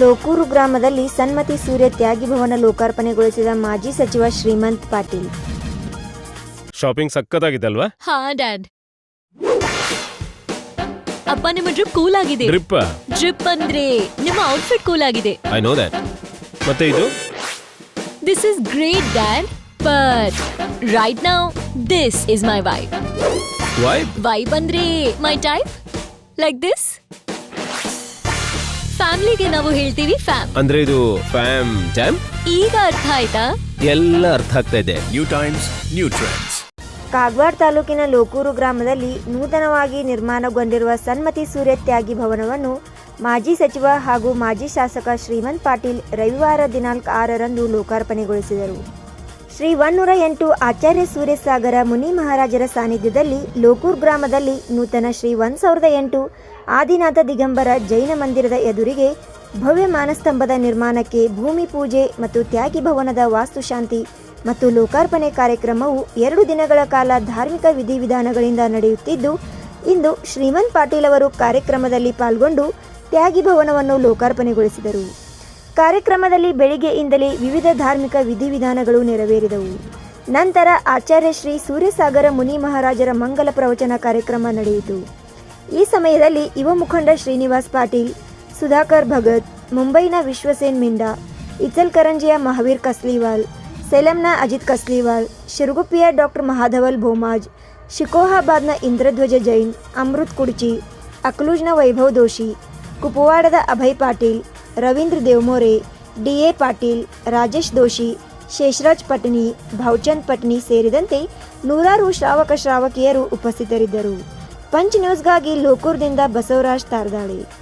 ಲೋಕೂರು ಗ್ರಾಮದಲ್ಲಿ ಸನ್ಮತಿ ಸೂರ್ಯ ತ್ಯಾಗಿ ಭವನ ಲೋಕಾರ್ಪಣೆಗೊಳಿಸಿದ ಮಾಜಿ ಸಚಿವ ಶ್ರೀಮಂತ್ ಪಾಟೀಲ್. ಶಾಪಿಂಗ್ ಸಕ್ಕತ್ತಾಗಿದೆ ಅಲ್ವಾ ಹಾ ಡ್ಯಾಡ್ ಅಪ್ಪ ನಿಮ್ಮ ಡ್ರಿಪ್ ಕೂಲ್ ಆಗಿದೆ. ಡ್ರಿಪ್ ಡ್ರಿಪ್ ಅಂದ್ರೆ ನಿಮ್ಮ ಔಟ್ಫಿಟ್ ಕೂಲ್ ಆಗಿದೆ. ಐ ನೋ ದಟ್ ಮತ್ತೆ ಇದು? This is great dad but right now this is my vibe vibe vibe ಅಂದ್ರೆ ಮೈ ಟೈಪ್ ಲೈಕ್ ದಿಸ್ ಫ್ಯಾಮಿಲಿಗೆ ನಾವು ಹೇಳ್ತೀವಿ ಫ್ಯಾಮ್. ಅಂದ್ರೆ ಇದು ಫ್ಯಾಮ್ ಜಾಮ್ ಈಗ ಅರ್ಥ ಆಯ್ತಾ? ಎಲ್ಲ ಅರ್ಥ ಆಗ್ತಾ ಇದೆ. New times new trends Kagwad ತಾಲೂಕಿನ ಲೋಕೂರು ಗ್ರಾಮದಲ್ಲಿ ನೂತನವಾಗಿ ನಿರ್ಮಾಣಗೊಂಡಿರುವ ಸನ್ಮತಿ ಸೂರ್ಯ ತ್ಯಾಗಿ ಭವನವನ್ನು ಮಾಜಿ ಸಚಿವ ಹಾಗೂ ಮಾಜಿ ಶಾಸಕ ಶ್ರೀಮಂತ್ ಪಾಟೀಲ್ ರವಿವಾರ ದಿನಾಂಕ ಆರರಂದು ಲೋಕಾರ್ಪಣೆಗೊಳಿಸಿದರು. ಶ್ರೀ ಒನ್ನೂರ ಎಂಟು ಆಚಾರ್ಯ ಸೂರ್ಯಸಾಗರ ಮುನಿ ಮಹಾರಾಜರ ಸಾನ್ನಿಧ್ಯದಲ್ಲಿ ಲೋಕೂರ್ ಗ್ರಾಮದಲ್ಲಿ ನೂತನ ಶ್ರೀ ಒಂದು ಸಾವಿರದ ಎಂಟು ಆದಿನಾಥ ದಿಗಂಬರ ಜೈನ ಮಂದಿರದ ಎದುರಿಗೆ ಭವ್ಯ ಮಾನಸ್ತಂಭದ ನಿರ್ಮಾಣಕ್ಕೆ ಭೂಮಿ ಪೂಜೆ ಮತ್ತು ತ್ಯಾಗಿ ಭವನದ ವಾಸ್ತುಶಾಂತಿ ಮತ್ತು ಲೋಕಾರ್ಪಣೆ ಕಾರ್ಯಕ್ರಮವು ಎರಡು ದಿನಗಳ ಕಾಲ ಧಾರ್ಮಿಕ ವಿಧಿವಿಧಾನಗಳಿಂದ ನಡೆಯುತ್ತಿದ್ದು, ಇಂದು ಶ್ರೀಮಂತ್ ಪಾಟೀಲ್ ಅವರು ಕಾರ್ಯಕ್ರಮದಲ್ಲಿ ಪಾಲ್ಗೊಂಡು ತ್ಯಾಗಿ ಭವನವನ್ನು ಲೋಕಾರ್ಪಣೆಗೊಳಿಸಿದರು. ಕಾರ್ಯಕ್ರಮದಲ್ಲಿ ಬೆಳಿಗ್ಗೆಯಿಂದಲೇ ವಿವಿಧ ಧಾರ್ಮಿಕ ವಿಧಿವಿಧಾನಗಳು ನೆರವೇರಿದವು. ನಂತರ ಆಚಾರ್ಯ ಶ್ರೀ ಸೂರ್ಯಸಾಗರ ಮುನಿ ಮಹಾರಾಜರ ಮಂಗಲ ಪ್ರವಚನ ಕಾರ್ಯಕ್ರಮ ನಡೆಯಿತು. ಈ ಸಮಯದಲ್ಲಿ ಯುವ ಮುಖಂಡ ಶ್ರೀನಿವಾಸ್ ಪಾಟೀಲ್, ಸುಧಾಕರ್ ಭಗತ್, ಮುಂಬೈನ ವಿಶ್ವಸೇನ್ ಮಿಂಡಾ ಇಚಲ್ಕರಂಜಿಯ ಮಹಾವೀರ್ ಕಸ್ಲಿವಾಲ್, ಸೆಲಂನ ಅಜಿತ್ ಕಸ್ಲಿವಾಲ್, ಶಿರುಗುಪ್ಪಿಯ ಡಾಕ್ಟರ್ ಮಹಾಧವಲ್ ಭೋಮಾಜ್, ಶಿಕೋಹಾಬಾದ್ನ ಇಂದ್ರಧ್ವಜ ಜೈನ್, ಅಮೃತ್ ಕುಡ್ಚಿ, ಅಕ್ಲೂಜ್ನ ವೈಭವ್ ದೋಷಿ, ಕುಪವಾಡದ ಅಭಯ್ ಪಾಟೀಲ್ ರವೀಂದ್ರ ದೇವಮೋರೆ ಡಿ ಎ ಪಾಟೀಲ್, ರಾಜೇಶ್ ದೋಶಿ, ಶೇಷರಾಜ್ ಪಟ್ನಿ, ಭಾವಚಂದ್ ಪಟ್ನಿ ಸೇರಿದಂತೆ ನೂರಾರು ಶ್ರಾವಕ ಶ್ರಾವಕಿಯರು ಉಪಸ್ಥಿತರಿದ್ದರು. ಪಂಚ್ ನ್ಯೂಸ್ಗಾಗಿ ಲೋಕೂರ್ದಿಂದ ಬಸವರಾಜ್ ತಾರ್ದಾಳೆ.